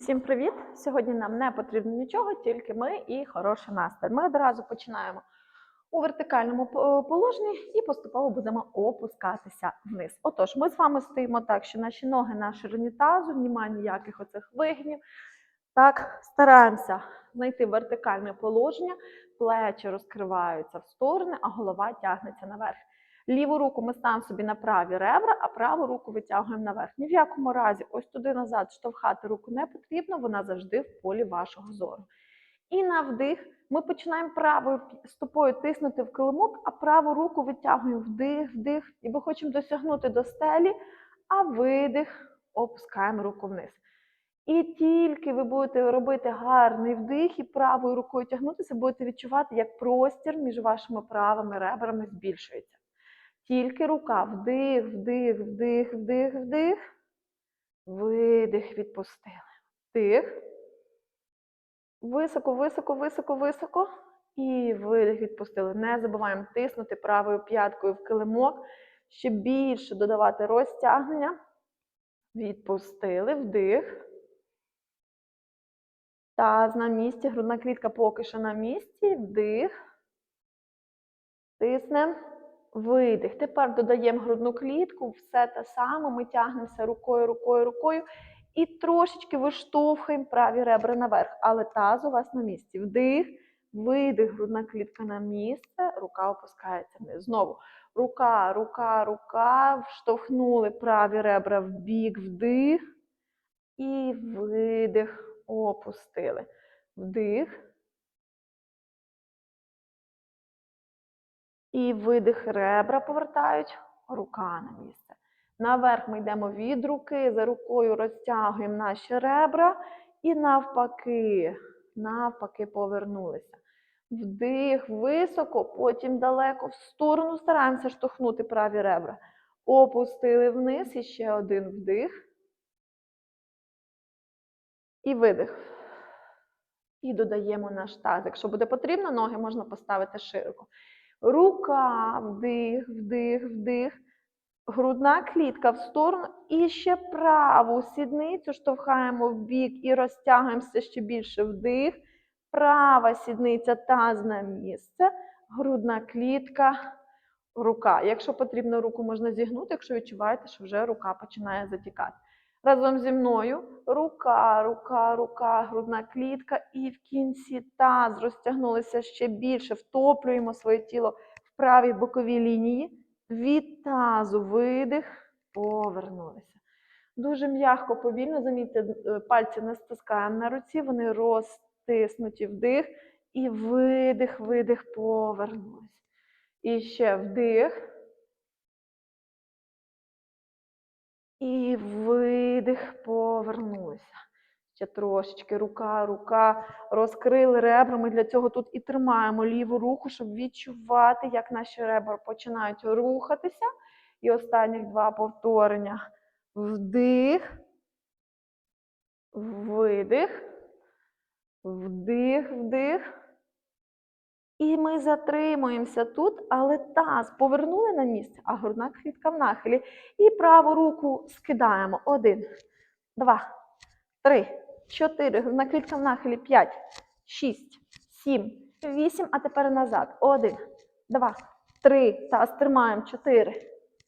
Всім привіт! Сьогодні нам не потрібно нічого, тільки ми і хороший настрій. Ми одразу починаємо у вертикальному положенні і поступово будемо опускатися вниз. Отож, ми з вами стоїмо так, що наші ноги на ширині тазу, немає ніяких оцих вигнів. Так, стараємося знайти вертикальне положення, плечі розкриваються в сторони, а голова тягнеться наверх. Ліву руку ми ставимо собі на праві ребра, а праву руку витягуємо наверх. Ні в якому разі, ось туди назад штовхати руку не потрібно, вона завжди в полі вашого зору. І на вдих ми починаємо правою стопою тиснути в килимок, а праву руку витягуємо вдих, вдих, ніби хочемо досягнути до стелі, а видих, опускаємо руку вниз. І тільки ви будете робити гарний вдих і правою рукою тягнутися, будете відчувати, як простір між вашими правими ребрами збільшується. Тільки рука. Вдих, вдих, вдих, вдих, вдих. Видих, відпустили. Вдих. Високо, високо, високо, високо. І видих відпустили. Не забуваємо тиснути правою п'яткою в килимок. Ще більше додавати розтягнення. Відпустили. Вдих. Таз на місці. Грудна клітка поки що на місці. Вдих. Тиснемо. Видих. Тепер додаємо грудну клітку, все те саме. Ми тягнемося рукою, рукою, рукою. І трошечки виштовхуємо праві ребра наверх. Але таз у вас на місці. Вдих, видих, грудна клітка на місце, рука опускається вниз. Знову рука, рука, рука. Вштовхнули праві ребра в бік, вдих. І видих. Опустили. Вдих. І видих ребра повертають, рука на місце. Наверх ми йдемо від руки, за рукою розтягуємо наші ребра і навпаки, навпаки повернулися. Вдих високо, потім далеко в сторону стараємося штовхнути праві ребра. Опустили вниз і ще один вдих. І видих. І додаємо наш таз. Якщо буде потрібно, ноги можна поставити широко. Рука, вдих, вдих, вдих. Грудна клітка в сторону. І ще праву сідницю штовхаємо в бік і розтягуємося ще більше вдих. Права сідниця, таз на місце. Грудна клітка, рука. Якщо потрібно, руку можна зігнути, якщо відчуваєте, що вже рука починає затікати. Разом зі мною рука, рука, рука, грудна клітка. І в кінці таз розтягнулися ще більше. Втоплюємо своє тіло в правій боковій лінії. Від тазу видих, повернулися. Дуже м'яко, повільно, замітьте, е, пальці не стискаємо на руці, вони розтиснуті вдих. І видих, видих, повернулися. І ще вдих. І видих, повернулися. Ще трошечки рука, рука. Розкрили ребра. Ми для цього тут і тримаємо ліву руку, щоб відчувати, як наші ребра починають рухатися. І останніх два повторення. Вдих. Видих. Вдих, вдих. І ми затримуємося тут, але таз повернули на місце, а грудна клітка в нахилі. І праву руку скидаємо. Один, два, три, чотири. Грудна клітка в нахилі. П'ять, шість, сім, вісім. А тепер назад. Один, два, три. Таз тримаємо. Чотири,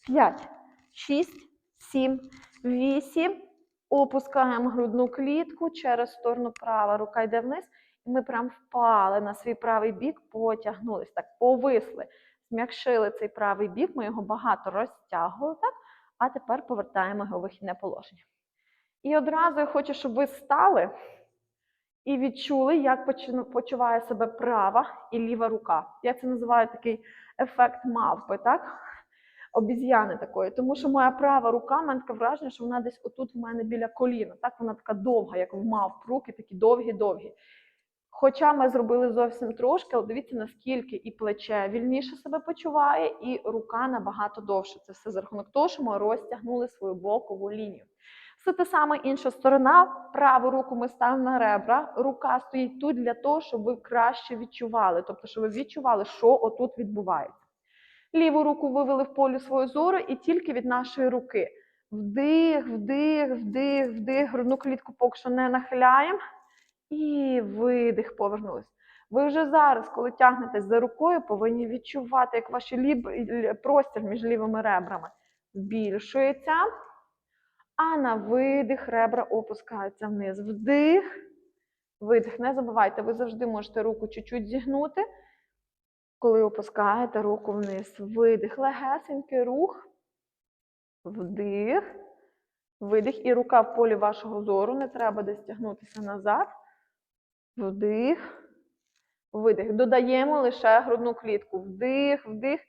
п'ять, шість, сім, вісім. Опускаємо грудну клітку через сторону права. Рука йде вниз. Ми прям впали на свій правий бік, потягнулись, так, повисли, зм'якшили цей правий бік, ми його багато розтягували, так? а тепер повертаємо його в вихідне положення. І одразу я хочу, щоб ви стали і відчули, як почуває себе права і ліва рука. Я це називаю такий ефект мавпи, так? Обіз'яни такої. Тому що моя права рука, в мене таке враження, що вона десь отут в мене біля коліна. Так, вона така довга, як в мавп, руки такі довгі-довгі. Хоча ми зробили зовсім трошки, але дивіться, наскільки і плече вільніше себе почуває, і рука набагато довше. Це все за рахунок того, що ми розтягнули свою бокову лінію. Все те саме інша сторона. Праву руку ми ставимо на ребра. Рука стоїть тут для того, щоб ви краще відчували. Тобто, щоб ви відчували, що отут відбувається. Ліву руку вивели в полі свою зору і тільки від нашої руки Вдих, вдих, вдих, вдих. Грудну клітку поки що не нахиляємо. І видих, повернулись. Ви вже зараз, коли тягнетесь за рукою, повинні відчувати, як ваш ліб... простір між лівими ребрами збільшується. А на видих ребра опускаються вниз. Вдих, видих. Не забувайте, ви завжди можете руку чуть-чуть зігнути, коли опускаєте руку вниз. Видих, легесенький рух. Вдих. Видих. І рука в полі вашого зору. Не треба десь тягнутися назад. Вдих. Видих. Додаємо лише грудну клітку. Вдих, вдих.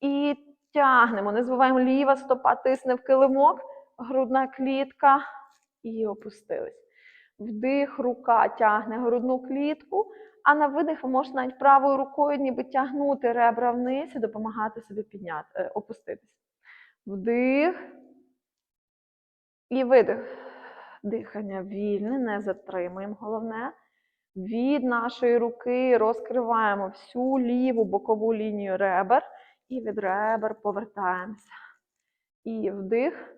І тягнемо. Не забуваємо, ліва стопа тисне в килимок. Грудна клітка. І опустились. Вдих, рука тягне грудну клітку. А на видих ви можете навіть правою рукою ніби тягнути ребра вниз і допомагати собі підняти, е, опуститись. Вдих. І видих. Дихання вільне, не затримуємо. Головне. Від нашої руки розкриваємо всю ліву бокову лінію ребер. І від ребер повертаємося. І вдих.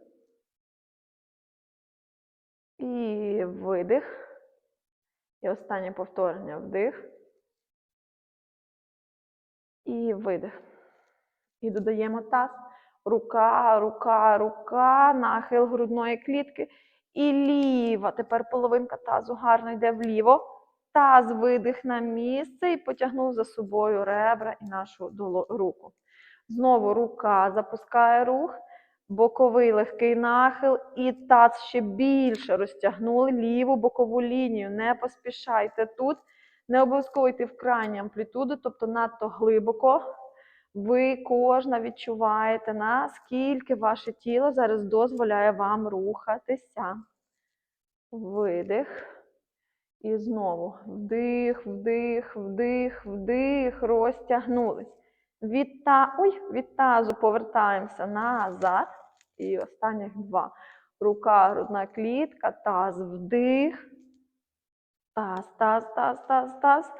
І видих. І останнє повторення. Вдих. І видих. І додаємо таз. Рука, рука, рука, нахил грудної клітки. І ліва. Тепер половинка тазу гарно йде вліво. Таз видих на місце і потягнув за собою ребра і нашу руку. Знову рука запускає рух, боковий легкий нахил, і таз ще більше розтягнули ліву бокову лінію. Не поспішайте тут, не обов'язково йти в крайню амплітуду, тобто надто глибоко. Ви кожна відчуваєте, наскільки ваше тіло зараз дозволяє вам рухатися. Видих. І знову вдих, вдих, вдих, вдих, розтягнулись. Від, та... Ой, від тазу повертаємося назад. І останніх два. Рука, грудна клітка, таз, вдих. Таз, таз, таз, таз, таз.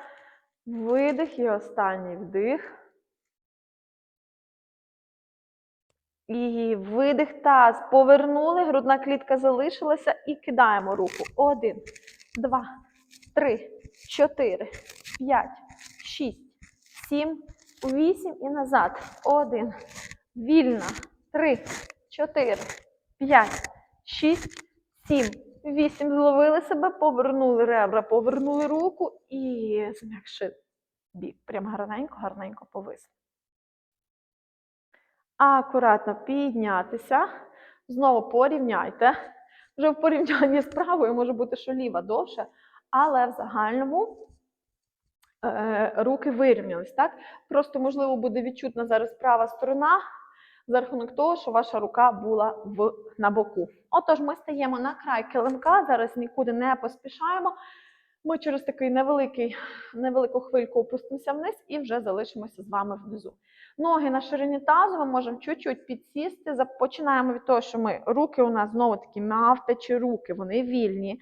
Видих і останній вдих. І видих таз. Повернули, грудна клітка залишилася і кидаємо руку. Один, два, три, чотири, п'ять, шість, сім, вісім і назад. Один. Вільно. Три, чотири, п'ять, шість, сім, вісім. Зловили себе, повернули ребра, повернули руку і зм'якшили бік. Прям гарненько, гарненько повисли. Акуратно піднятися. Знову порівняйте. Вже в порівнянні з правою може бути, що ліва довше, але в загальному е, руки вирівнялись. Так? Просто, можливо, буде відчутна зараз права сторона за рахунок того, що ваша рука була в, на боку. Отож, ми стаємо на край килимка, зараз нікуди не поспішаємо. Ми через такий невеликий, невелику хвильку опустимося вниз і вже залишимося з вами внизу. Ноги на ширині тазу, ми можемо чуть-чуть підсісти. Починаємо від того, що ми руки у нас знову такі мавтачі руки, вони вільні.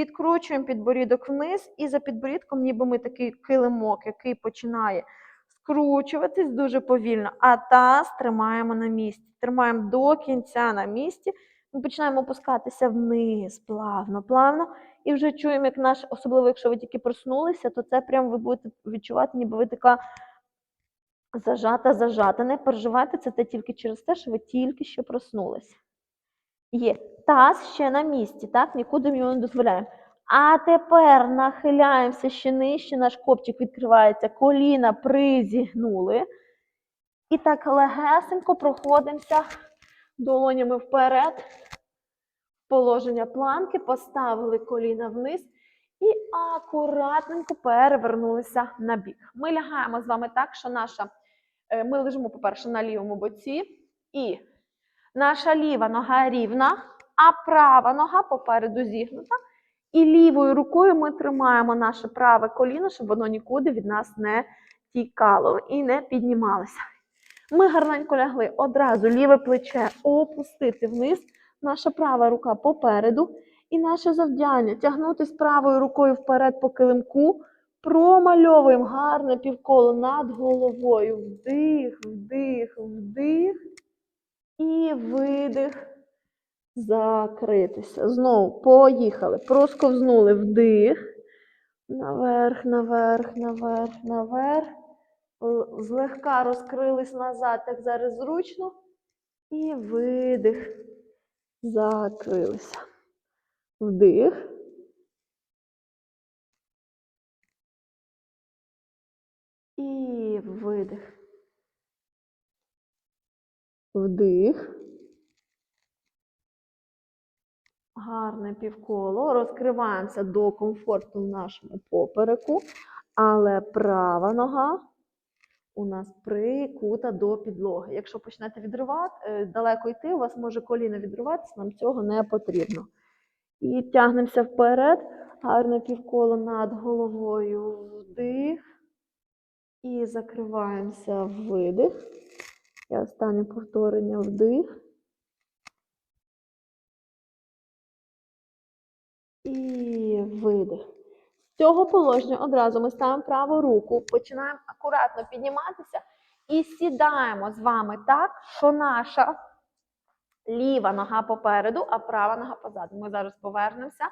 Підкручуємо підборідок вниз, і за підборідком, ніби ми такий килимок, який починає скручуватись дуже повільно, а таз тримаємо на місці. Тримаємо до кінця на місці. Ми починаємо опускатися вниз, плавно, плавно. І вже чуємо, як наш, особливо якщо ви тільки проснулися, то це прямо ви будете відчувати, ніби ви така зажата, зажата. Не переживайте, це тільки через те, що ви тільки що проснулися. Є. Таз ще на місці, так? Нікуди ми його не дозволяємо. А тепер нахиляємося ще нижче, наш копчик відкривається, коліна призігнули. І так легесенько проходимося долонями вперед. Положення планки, поставили коліна вниз і акуратненько перевернулися на бік. Ми лягаємо з вами так, що наша, е, ми лежимо, по-перше, на лівому боці, і наша ліва нога рівна, а права нога попереду зігнута. І лівою рукою ми тримаємо наше праве коліно, щоб воно нікуди від нас не тікало і не піднімалося. Ми гарненько лягли одразу ліве плече опустити вниз, наша права рука попереду. І наше завдання тягнутися правою рукою вперед по килимку, промальовуємо гарне півколо над головою. Вдих, вдих, вдих. І видих. Закритися. Знову поїхали. Просковзнули вдих. Наверх, наверх, наверх, наверх. Злегка розкрились назад, так зараз зручно. І видих. Закрилися. Вдих. І видих. Вдих. Гарне півколо. Розкриваємося до комфорту в нашому попереку, але права нога у нас прикута до підлоги. Якщо почнете відривати, е, далеко йти, у вас може коліно відриватися, нам цього не потрібно. І тягнемося вперед. Гарне півколо над головою. Вдих. І закриваємося видих. І останнє повторення вдих. І видих. З цього положення одразу ми ставимо праву руку, починаємо акуратно підніматися і сідаємо з вами так, що наша ліва нога попереду, а права нога позаду. Ми зараз повернемося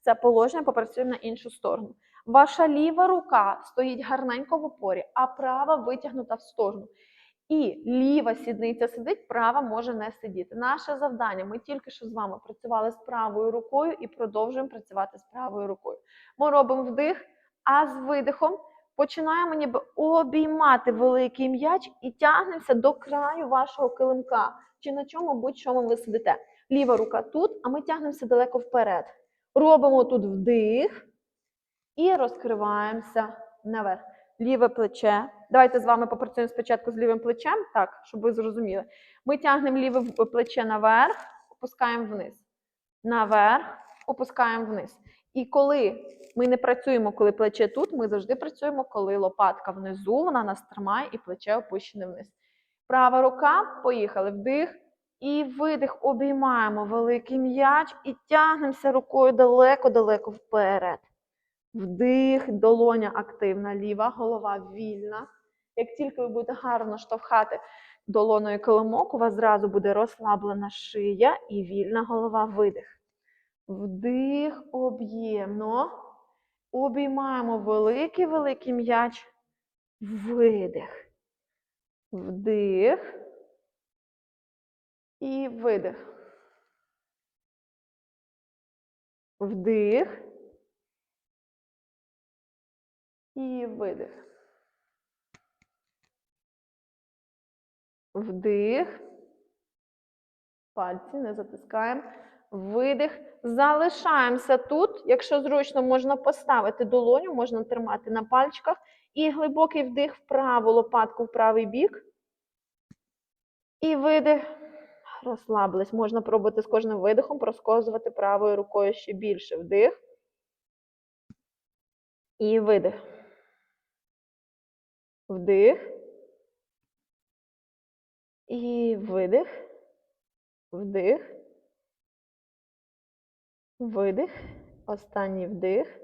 в це положення, попрацюємо на іншу сторону. Ваша ліва рука стоїть гарненько в опорі, а права витягнута в сторону. І ліва сідниця сидить, права може не сидіти. Наше завдання. Ми тільки що з вами працювали з правою рукою і продовжуємо працювати з правою рукою. Ми робимо вдих, а з видихом починаємо ніби обіймати великий м'яч і тягнемося до краю вашого килимка чи на чому будь-чому ви сидите. Ліва рука тут, а ми тягнемося далеко вперед. Робимо тут вдих і розкриваємося наверх. Ліве плече. Давайте з вами попрацюємо спочатку з лівим плечем, так, щоб ви зрозуміли. Ми тягнемо ліве плече наверх, опускаємо вниз. Наверх, опускаємо вниз. І коли ми не працюємо, коли плече тут, ми завжди працюємо, коли лопатка внизу, вона нас тримає і плече опущене вниз. Права рука, поїхали, вдих. І видих, обіймаємо великий м'яч і тягнемося рукою далеко-далеко вперед. Вдих, долоня активна, ліва, голова вільна. Як тільки ви будете гарно штовхати долоною килимок, у вас зразу буде розслаблена шия і вільна голова. Видих. Вдих, об'ємно. Обіймаємо великий-великий м'яч. Видих. Вдих. І видих. Вдих. І видих. Вдих. Пальці не затискаємо. Видих. Залишаємося тут. Якщо зручно, можна поставити долоню, можна тримати на пальчиках. І глибокий вдих в праву лопатку в правий бік. І видих. Розслабились. Можна пробувати з кожним видихом просковзувати правою рукою ще більше. Вдих. І видих. Вдих. І видих. Вдих. Видих. Останній вдих.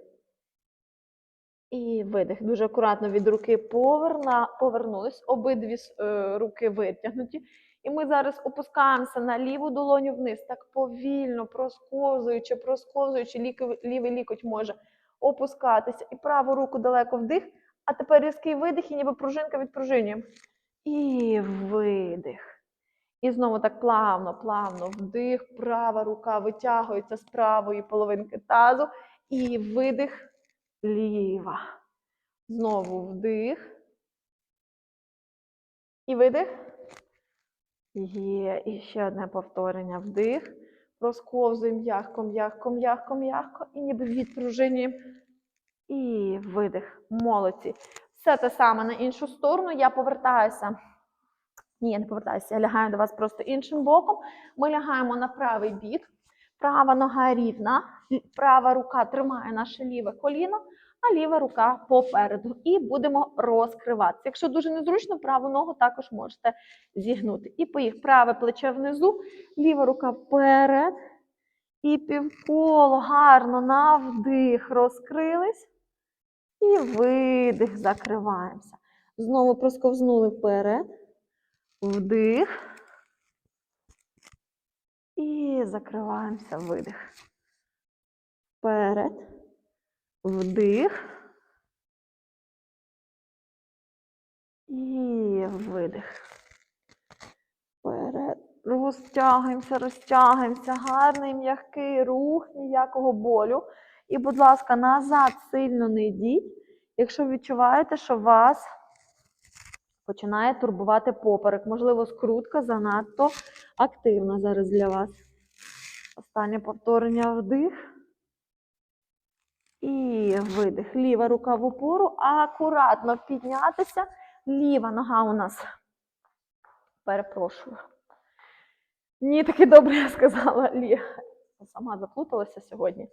І видих. Дуже акуратно від руки поверна, повернулись. Обидві е, руки витягнуті. І ми зараз опускаємося на ліву долоню вниз, так повільно, просковзуючи, просковзуючи, лівий лікоть може опускатися. І праву руку далеко вдих. А тепер різкий видих і ніби пружинка відпружинюємо. І видих. І знову так плавно, плавно вдих, права рука витягується з правої половинки тазу. І видих ліва. Знову вдих. І видих. Є. І ще одне повторення. Вдих. Розковзуємо м'ягко, м'ягко, м'ягко, м'ягко. І ніби відпружинюємо. І видих. Молодці. Все те саме на іншу сторону. Я повертаюся. Ні, я не повертаюся. Я лягаю до вас просто іншим боком. Ми лягаємо на правий бік. Права нога рівна. Права рука тримає наше ліве коліно, а ліва рука попереду. І будемо розкриватися. Якщо дуже незручно, праву ногу також можете зігнути. І поїх. Праве плече внизу, ліва рука вперед. І півколо гарно на вдих розкрились. І видих, закриваємося. Знову просковзнули вперед. Вдих. І закриваємося, видих. Вперед. Вдих. І видих. Вперед. Розтягуємося, розтягуємося. Гарний м'який рух, ніякого болю. І, будь ласка, назад сильно не йдіть, якщо відчуваєте, що вас починає турбувати поперек. Можливо, скрутка занадто активна зараз для вас. Останнє повторення вдих. І видих. Ліва рука в опору. Акуратно піднятися. Ліва нога у нас. Перепрошую. Ні, таки добре я сказала. Лі. Сама заплуталася сьогодні.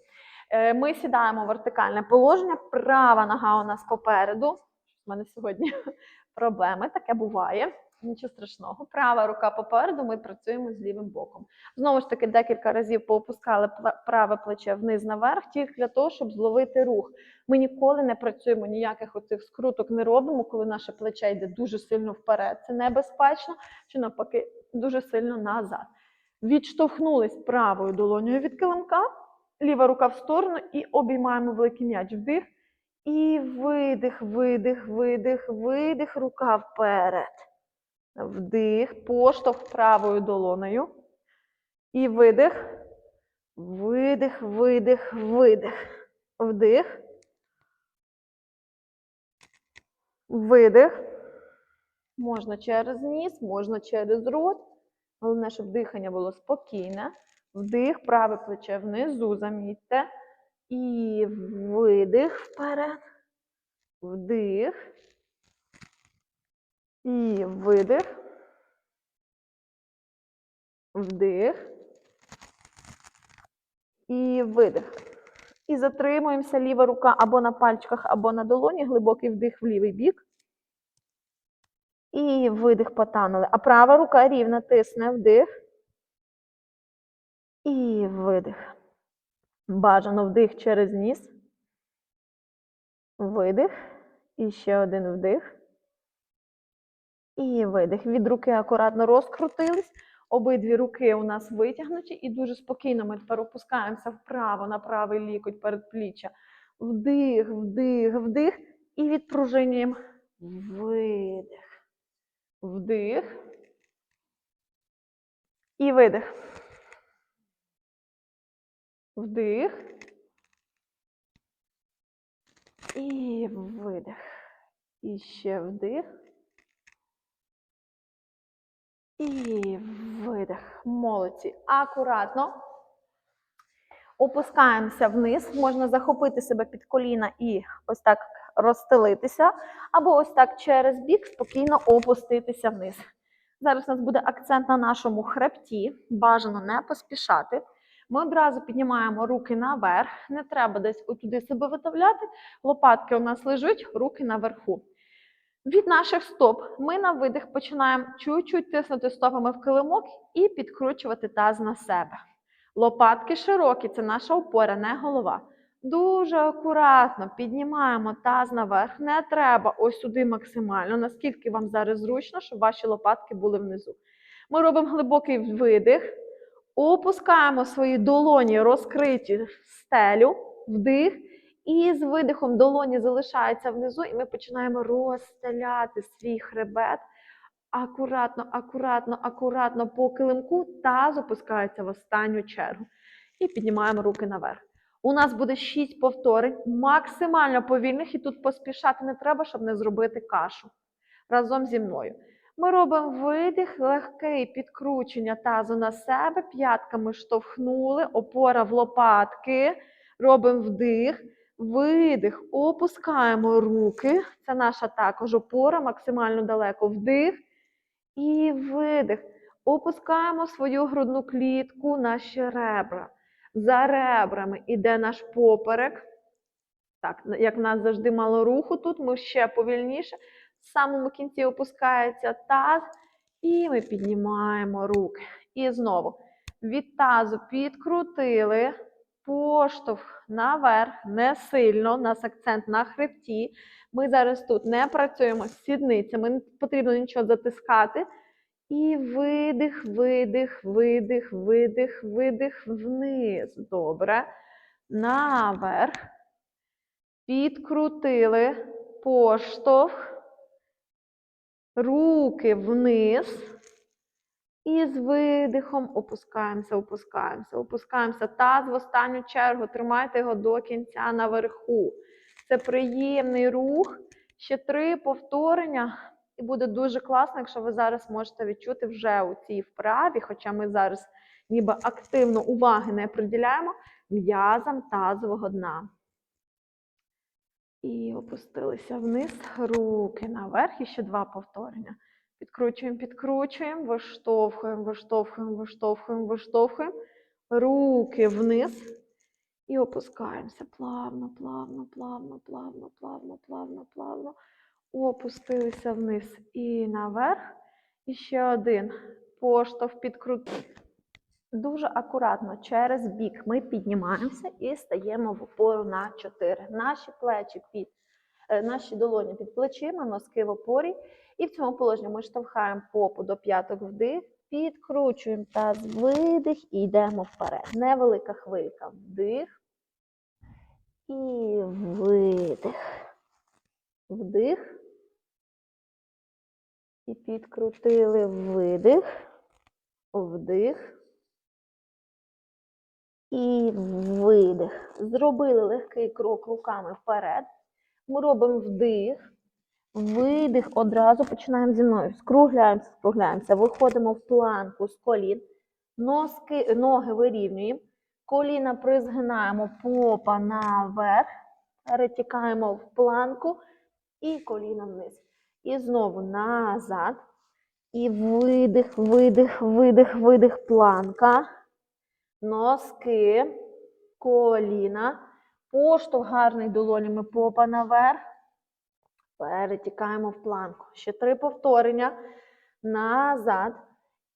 Е, Ми сідаємо в вертикальне положення. Права нога у нас попереду. У мене сьогодні проблеми, таке буває. Нічого страшного. Права рука попереду, ми працюємо з лівим боком. Знову ж таки, декілька разів поопускали праве плече вниз наверх, тільки для того, щоб зловити рух. Ми ніколи не працюємо, ніяких оцих скруток не робимо, коли наше плече йде дуже сильно вперед. Це небезпечно, чи навпаки, дуже сильно назад. Відштовхнулись правою долонею від килимка, ліва рука в сторону і обіймаємо великий м'яч. Вдих. І видих, видих, видих, видих, рука вперед. Вдих, поштовх правою долонею. І видих. Видих, видих, видих. Вдих. Видих. Можна через ніс, можна через рот. Головне, щоб дихання було спокійне. Вдих, праве плече внизу, замітьте. І видих вперед. Вдих. І видих. Вдих. І видих. І затримуємося ліва рука або на пальчиках, або на долоні. Глибокий вдих в лівий бік. І видих потанули. А права рука рівно тисне вдих. І видих. Бажано вдих через ніс. Видих. І ще один вдих. І видих. Від руки акуратно розкрутились. Обидві руки у нас витягнуті. І дуже спокійно ми тепер опускаємося вправо на правий лікоть передпліччя. Вдих, вдих, вдих. І відпружинюємо. Видих. Вдих. І видих. Вдих. І видих. І ще вдих. І видих. Молодці. Акуратно. Опускаємося вниз. Можна захопити себе під коліна і ось так розстелитися. Або ось так через бік спокійно опуститися вниз. Зараз у нас буде акцент на нашому хребті. Бажано не поспішати. Ми одразу піднімаємо руки наверх. Не треба десь отуди себе виставляти. Лопатки у нас лежать, руки наверху. Від наших стоп ми на видих починаємо чуть-чуть тиснути стопами в килимок і підкручувати таз на себе. Лопатки широкі, це наша опора, не голова. Дуже акуратно піднімаємо таз наверх. Не треба ось сюди максимально, наскільки вам зараз зручно, щоб ваші лопатки були внизу. Ми робимо глибокий видих, опускаємо свої долоні розкриті в стелю, вдих. І з видихом долоні залишаються внизу, і ми починаємо розстеляти свій хребет. Акуратно, акуратно, акуратно по килимку таз опускається в останню чергу. І піднімаємо руки наверх. У нас буде 6 повторень, максимально повільних, і тут поспішати не треба, щоб не зробити кашу. Разом зі мною. Ми робимо видих, легкий підкручення тазу на себе, п'ятками штовхнули, опора в лопатки. Робимо вдих. Видих, опускаємо руки. Це наша також опора, максимально далеко вдих. І видих. Опускаємо свою грудну клітку, наші ребра. За ребрами іде наш поперек. Так, як в нас завжди мало руху тут, ми ще повільніше. В самому кінці опускається таз, і ми піднімаємо руки. І знову від тазу підкрутили. Поштовх наверх, не сильно, у нас акцент на хребті. Ми зараз тут не працюємо з сідницями, не потрібно нічого затискати. І видих, видих, видих, видих, видих вниз. Добре. Наверх. Підкрутили. Поштовх. Руки вниз. І з видихом опускаємося, опускаємося, опускаємося. Таз в останню чергу. Тримайте його до кінця наверху. Це приємний рух. Ще три повторення. І буде дуже класно, якщо ви зараз можете відчути вже у цій вправі, хоча ми зараз ніби активно уваги не приділяємо м'язам тазового дна. І опустилися вниз, руки наверх. І ще два повторення. Підкручуємо, підкручуємо, виштовхуємо, виштовхуємо, виштовхуємо, виштовхуємо. Руки вниз. І опускаємося плавно, плавно, плавно, плавно, плавно, плавно, плавно. Опустилися вниз і наверх. І ще один. Поштовх підкрут. Дуже акуратно через бік ми піднімаємося і стаємо в опору на 4. Наші плечі під е, наші долоні під плечима, носки в опорі. І в цьому положенні ми штовхаємо попу до п'яток вдих, підкручуємо таз видих і йдемо вперед. Невелика хвилька. Вдих і видих. Вдих. І підкрутили видих, вдих. І видих. Зробили легкий крок руками вперед. Ми робимо вдих, видих. Одразу починаємо зі мною. Скругляємося, скругляємося. Виходимо в планку з колін. Носки, ноги вирівнюємо. Коліна призгинаємо попа наверх. Перетікаємо в планку і коліна вниз. І знову назад. І видих, видих, видих, видих, планка. Носки, коліна. Поштовх гарний долонями попа наверх. Перетікаємо в планку. Ще три повторення. Назад.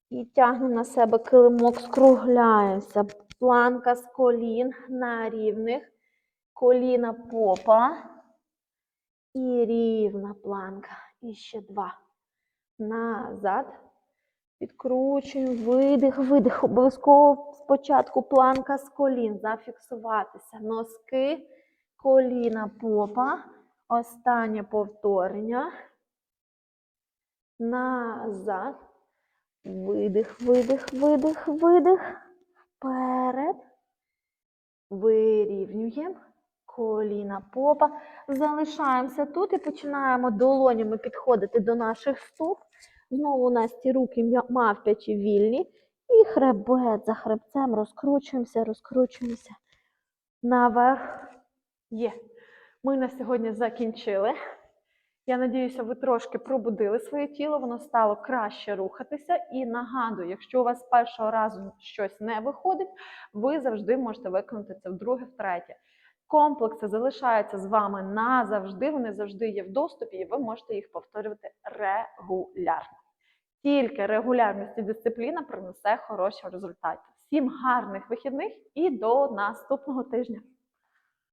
І тягнемо на себе килимок, скругляємося. Планка з колін на рівних. Коліна попа. І рівна планка. І ще два. Назад. Підкручуємо, видих, видих. Обов'язково спочатку планка з колін. Зафіксуватися. Носки, коліна, попа. Останнє повторення. Назад. Видих, видих, видих, видих. Вперед. Вирівнюємо. Коліна, попа. Залишаємося тут і починаємо долонями підходити до наших стоп. Знову у нас ці руки мавпячі вільні. І хребет за хребцем розкручуємося, розкручуємося. Наверх. Є. Ми на сьогодні закінчили. Я надіюся, ви трошки пробудили своє тіло, воно стало краще рухатися. І нагадую, якщо у вас першого разу щось не виходить, ви завжди можете виконати це вдруге, втретє. Комплекси залишаються з вами назавжди, вони завжди є в доступі, і ви можете їх повторювати регулярно. Тільки регулярність і дисципліна принесе хороші результати. Всім гарних вихідних і до наступного тижня!